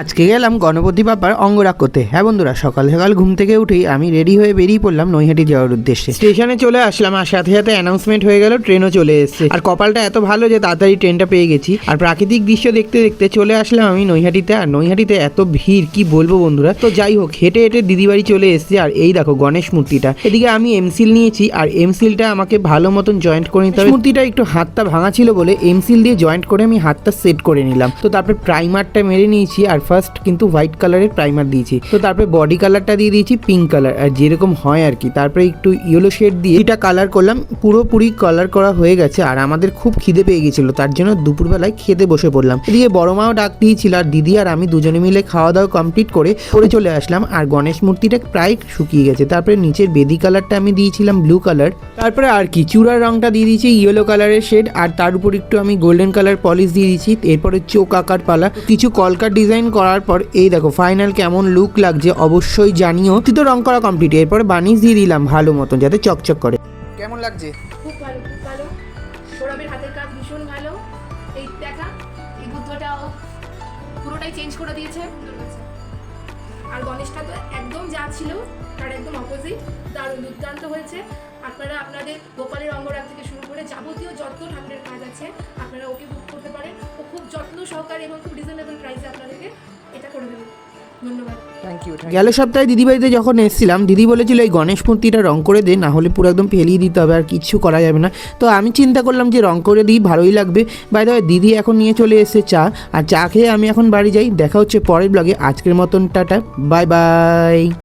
আজকে গেলাম গণপতি বাবার অঙ্গরাগ করতে হ্যাঁ বন্ধুরা সকাল সকাল ঘুম থেকে উঠেই আমি রেডি হয়ে বেরিয়ে পড়লাম নৈহাটি যাওয়ার উদ্দেশ্যে। স্টেশনে চলে আসলাম আর সাথে সাথে অ্যানাউন্সমেন্ট হয়ে গেল ট্রেনও চলে এসেছে। আর কপালটা এত ভালো যে তাড়াতাড়ি ট্রেনটা পেয়ে গেছি। আর প্রাকৃতিক দৃশ্য দেখতে দেখতে চলে আসলাম আমি নৈহাটিতে। আর নৈহাটিতে এত ভিড় কি বলব বন্ধুরা? তো যাই হোক হেঁটে হেঁটে দিদি বাড়ি চলে এসেছে। আর এই দেখো গণেশ মূর্তিটা। এদিকে আমি এমসিল নিয়েছি আর এমসিলটা আমাকে ভালো মতন জয়েন্ট করে নিতে হবে। মূর্তিটা একটু হাতটা ভাঙা ছিল বলে এমসিল দিয়ে জয়েন্ট করে আমি হাতটা সেট করে নিলাম। তো তারপরে প্রাইমারটা মেরে নিয়েছি আর ফার্স্ট কিন্তু হোয়াইট কালারের প্রাইমার দিয়েছি। তো তারপরে বডি কালারটা দিয়ে দিয়েছি পিঙ্ক কালার আর যেরকম হয় আর কি। তারপরে একটু ইয়েলো শেড দিয়ে এটা কালার করলাম, পুরোপুরি কালার করা হয়ে গেছে, আর আমাদের খুব খিদে পেয়ে গেছিল, তার জন্য দুপুরবেলায় খেতে বসে পড়লাম। এদিকে বড় মাও ডাক দিয়েছিল, আর দিদি আর আমি দুজনে মিলে খাওয়া দাওয়া কমপ্লিট করে পরে চলে আসলাম, আর গণেশ মূর্তিটা প্রায় শুকিয়ে গেছে। তারপরে নিচের বেদি কালারটা আমি দিয়েছিলাম ব্লু কালার তারপরে আর কি, চূড়ার রংটা দিয়ে দিয়েছি ইয়েলো কালারের শেড আর তার উপর একটু আমি গোল্ডেন কালার পলিশ দিয়ে দিয়েছি, এরপরে চোখ আকার পালা। কিছু কলকার ডিজাইন করার পর, এই দেখো ফাইনাল কেমন লুক লাগছে, অবশ্যই জানিও। তো রং করা কমপ্লিট এরপরে বানিশ দিয়ে দিলাম ভালো মতন, যাতে চকচক করে। কেমন লাগছে? খুব ভালো খুব ভালো। সৌরভের হাতের কাজ ভীষণ ভালো। এই দেখা, এই বুদ্ধটাও পুরোটাই চেঞ্জ করে দিয়েছে। আর গণেশটা তো একদম যা ছিল তার একদম অপোজিট দারুণ দুর্দান্ত হয়েছে। আপনারা আপনাদের গোপালের অঙ্গরাগ থেকে শুরু করে যাবতীয় যত ঠাকুরের কাজ আছে আপনারা ওকে বুক করতে পারেন। ও খুব যত্ন সহকারে এবং খুব রিজনেবল প্রাইসে আপনাদেরকে এটা করে দেবে। ধন্যবাদ। গেল সপ্তাহে দিদি বাড়িতে যখন এসেছিলাম দিদি বলেছিল এই গণেশ মূর্তিটা রং করে দে না হলে পুরো একদম ফেলিয়ে দিতে হবে আর কিচ্ছু করা যাবে না। তো আমি চিন্তা করলাম যে রং করে দিই ভালোই লাগবে। বাই দ্য দিদি এখন নিয়ে চলে এসেছে চা আর চা খেয়ে আমি এখন বাড়ি যাই। দেখা হচ্ছে পরের ব্লগে আজকের মতন টাটা বাই বাই